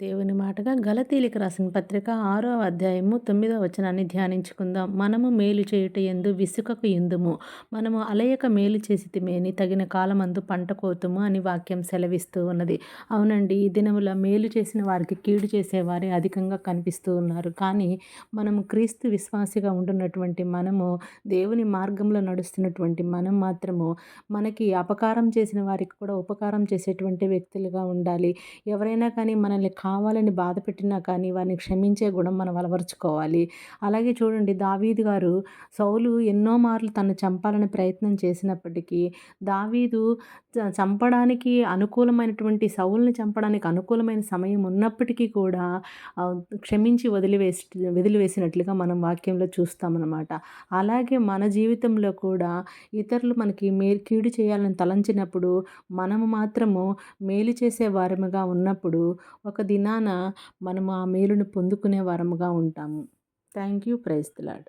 దేవుని మాటగా గలతీలికి రాసిన పత్రిక ఆరో అధ్యాయము తొమ్మిదో వచనాన్ని ధ్యానించుకుందాం. మనము మేలు చేయుట ఎందు విసుకకు ఎందుము మనము అలయక మేలు చేసి తిమేని తగిన కాలమందు పంట కోతుము అని వాక్యం సెలవిస్తూ ఉన్నది. అవునండి ఈ దినముల మేలు చేసిన వారికి కీడు చేసేవారే అధికంగా కనిపిస్తూ ఉన్నారు. కానీ మనము క్రీస్తు విశ్వాసిగా ఉంటున్నటువంటి మనము దేవుని మార్గంలో నడుస్తున్నటువంటి మనం మాత్రము మనకి అపకారం చేసిన వారికి కూడా ఉపకారం చేసేటువంటి వ్యక్తులుగా ఉండాలి. ఎవరైనా కానీ మనల్ని కావాలని బాధ పెట్టినా కానీ వారిని క్షమించే గుణం మనం అలవరుచుకోవాలి. అలాగే చూడండి దావీదు గారు సౌలు ఎన్నో మార్లు తను చంపాలని ప్రయత్నం చేసినప్పటికీ దావీదు చంపడానికి అనుకూలమైనటువంటి సౌల్ని చంపడానికి అనుకూలమైన సమయం ఉన్నప్పటికీ కూడా క్షమించి వదిలివేసి వదిలివేసినట్లుగా మనం వాక్యంలో చూస్తామన్నమాట. అలాగే మన జీవితంలో కూడా ఇతరులు మనకి మే కీడు చేయాలని తలంచినప్పుడు మనము మాత్రము మేలు చేసే వారముగా ఉన్నప్పుడు ఒక దినాన మనము ఆ మేలును పొందుకునే వారముగా ఉంటాము. Thank you praise lord